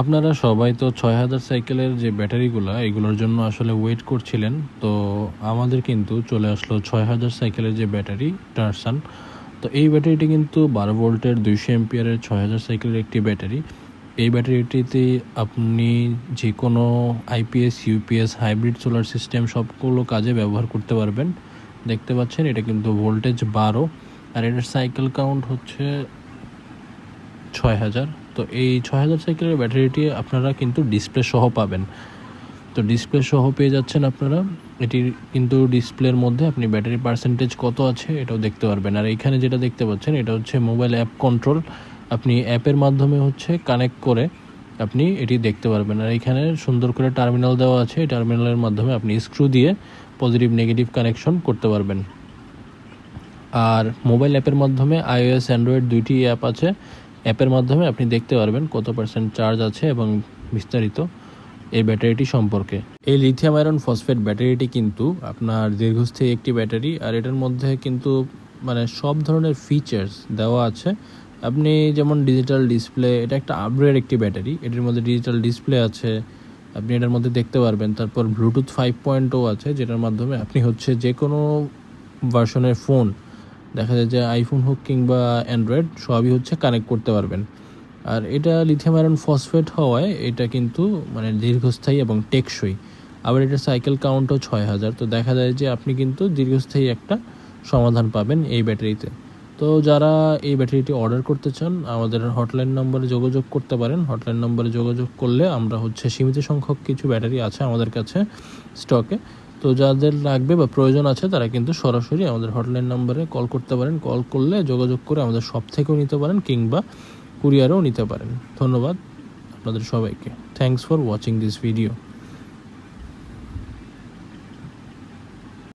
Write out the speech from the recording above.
আপনারা সবাই তো ছয় হাজার সাইকেলের যে ব্যাটারিগুলো, এগুলোর জন্য আসলে ওয়েট করছিলেন। তো আমাদের কিন্তু চলে আসলো ছয় হাজার সাইকেলের যে ব্যাটারি, টার্সান। তো এই ব্যাটারিটি কিন্তু বারো ভোল্টের, দুইশো এমপিয়ারের ছয় হাজার সাইকেলের একটি ব্যাটারি। এই ব্যাটারিটিতে আপনি যে কোনো IPS UPS hybrid solar system সবগুলো কাজে ব্যবহার করতে পারবেন। দেখতে পাচ্ছেন, এটা কিন্তু ভোল্টেজ বারো। আর এটার সাইকেল কাউন্ট হচ্ছে ছয় হাজার। তো এই ছয় হাজার সাইকেলের ব্যাটারিটি আপনারা কিন্তু ডিসপ্লে সহ পাবেন। তো ডিসপ্লে সহ পেয়ে যাচ্ছেন আপনারা। এটির কিন্তু ডিসপ্লের মধ্যে আপনি ব্যাটারি পার্সেন্টেজ কত আছে এটাও দেখতে পারবেন। আর এইখানে যেটা দেখতে পাচ্ছেন, এটা হচ্ছে মোবাইল অ্যাপ কন্ট্রোল আপনি অ্যাপের মাধ্যমে হচ্ছে কানেক্ট করে আপনি এটি দেখতে পারবেন। আর এখানে সুন্দর করে টার্মিনাল দেওয়া আছে। এই টার্মিনালের মাধ্যমে আপনি স্ক্রু দিয়ে পজিটিভ নেগেটিভ কানেকশন করতে পারবেন। আর মোবাইল অ্যাপের মাধ্যমে আইওএস অ্যান্ড্রয়েড দুইটি অ্যাপ আছে। অ্যাপের মাধ্যমে আপনি দেখতে পারবেন কত পার্সেন্ট চার্জ আছে এবং বিস্তারিত এই ব্যাটারিটি সম্পর্কে। এই লিথিয়াম আয়রন ফসফেট ব্যাটারিটি কিন্তু আপনার দীর্ঘস্থায়ী একটি ব্যাটারি, আর এটার মধ্যে কিন্তু মানে সব ধরনের ফিচার্স দেওয়া আছে। আপনি যেমন ডিজিটাল ডিসপ্লে এটা একটা আপগ্রেড একটি ব্যাটারি, এটির মধ্যে ডিজিটাল ডিসপ্লে আছে, আপনি এটার মধ্যে দেখতে পারবেন। তারপর ব্লুটুথ ফাইভ পয়েন্টও আছে, যেটার মাধ্যমে আপনি হচ্ছে যে কোনো ভার্সনের ফোন দেখা যায় যে আইফোন হোক কিংবা অ্যান্ড্রয়েড সবই হচ্ছে কানেক্ট করতে পারবেন। আর এটা লিথিয়াম আয়রন ফসফেট হওয়ায় এটা কিন্তু মানে দীর্ঘস্থায়ী এবং টেকসই। আবার এটা সাইকেল কাউন্টও ছয় হাজার। তো দেখা যায় যে আপনি কিন্তু দীর্ঘস্থায়ী একটা সমাধান পাবেন এই ব্যাটারিতে। তো যারা এই ব্যাটারিটি অর্ডার করতে চান, আমাদের হটলাইন নম্বরে যোগাযোগ করতে পারেন। হটলাইন নম্বরে যোগাযোগ করলে আমরা হচ্ছে সীমিত সংখ্যক কিছু ব্যাটারি আছে আমাদের কাছে স্টকে তো যাদের লাগবে বা প্রয়োজন আছে, তারা কিন্তু সরাসরি আমাদের হটলাইন নাম্বারে কল করতে পারেন। কল করলে যোগাযোগ করে আমাদের সব থেকেও নিতে পারেন কিংবা কুরিয়ারও নিতে পারেন। ধন্যবাদ আপনাদের সবাইকে। Thanks for watching this video